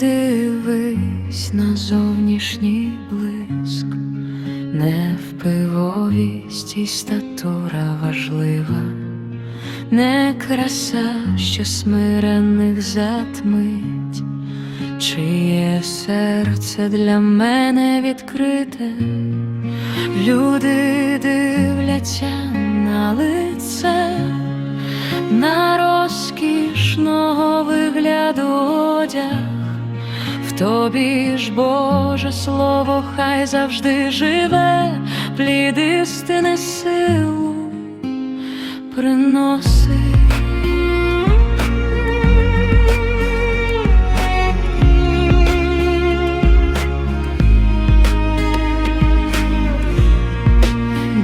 дивись на зовнішній блиск, не впивовість і статура важлива, не краса, що смирених затмить, чиє серце для мене відкрите, люди дивляться на лице на розкішного вигляду одяг, тобі ж Боже Слово, хай завжди живе, плід істини силу приносить.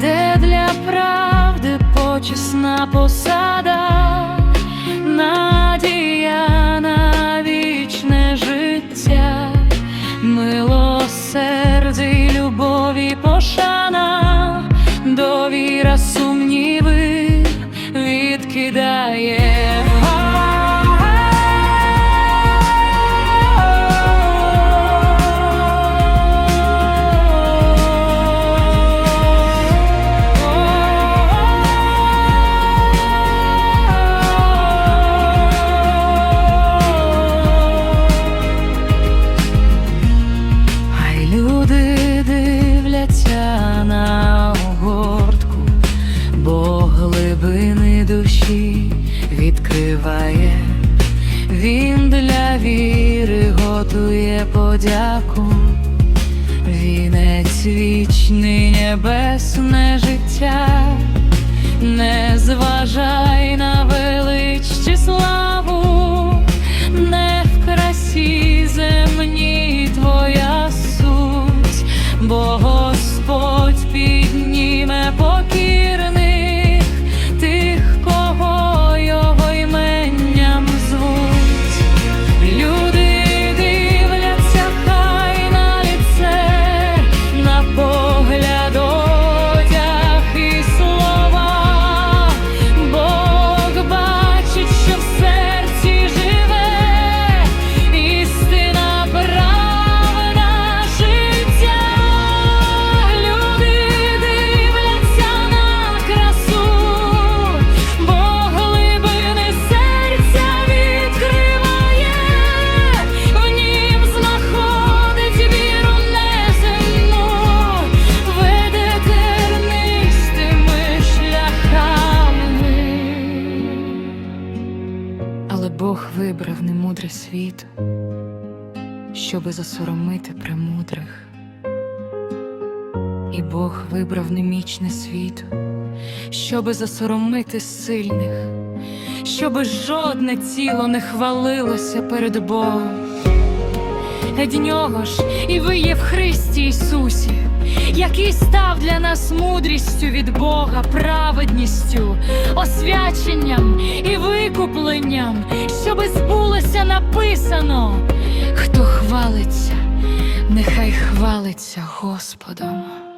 де для правди почесна посада, відкидає. Хай відкриває, він для віри готує подяку, вінець вічний небесне життя, не зважай на велич чи Але Бог вибрав немудре світ, щоби засоромити премудрих. І Бог вибрав немічне світ, щоби засоромити сильних, щоби жодне тіло не хвалилося перед Богом. Від нього ж і ви є в Христі Ісусі, який став для нас мудрістю від Бога, праведністю, освяченням і викупленням, щоби збулося написано, хто хвалиться, нехай хвалиться Господом.